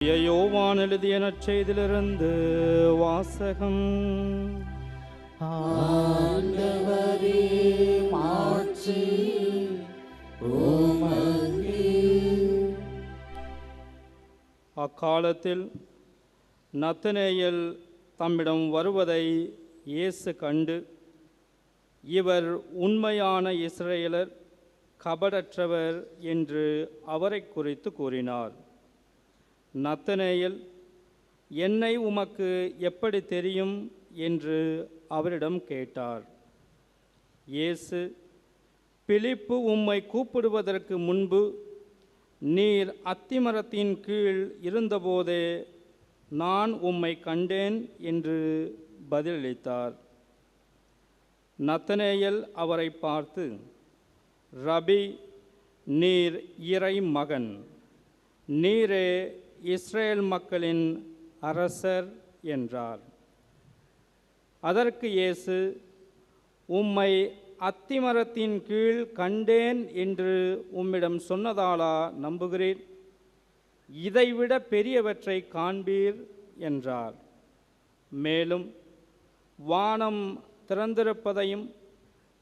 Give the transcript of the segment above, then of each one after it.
யோவான் எழுதிய நற்செய்திலிருந்து வாசகம். அக்காலத்தில் நத்தனேயல் தம்மிடம் வருவதை இயேசு கண்டு இவர் உண்மையான இஸ்ரேலர் கபடற்றவர் என்று அவரை குறித்து கூறினார். நத்தனேயல் என்னை உமக்கு எப்படி தெரியும்? என்று அவரிடம் கேட்டார். இயேசு பிலிப்பு உம்மை கூப்பிடுவதற்கு முன்பு நீர் அத்திமரத்தின் கீழ் இருந்தபோதே நான் உம்மை கண்டேன் என்று பதிலளித்தார். நத்தனேயல் அவரை பார்த்து ரபி நீர் இறை மகன் நீரே இஸ்ரேல் மக்களின் அரசர் என்றார். அதற்கு இயேசு உம்மை அத்திமரத்தின் கீழ் கண்டேன் என்று உம்மிடம் சொன்னதாலா நம்புகிறீர் இதைவிட பெரியவற்றை காண்பீர் என்றார். மேலும் வானம் திறந்திருப்பதையும்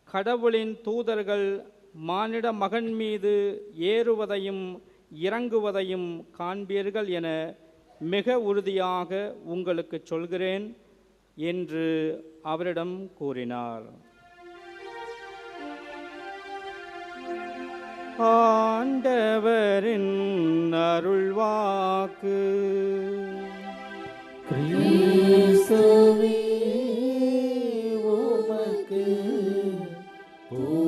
கடவுளின் தூதர்கள் மானிட மகன் மீது ஏறுவதையும் இறங்குவதையும் காண்பீர்கள் என மிக உறுதியாக உங்களுக்கு சொல்கிறேன் என்று அவரிடம் கூறினார். ஆண்டவரின் அருள்வாக்கு. கிறிஸ்துவே உமக்கு ஓ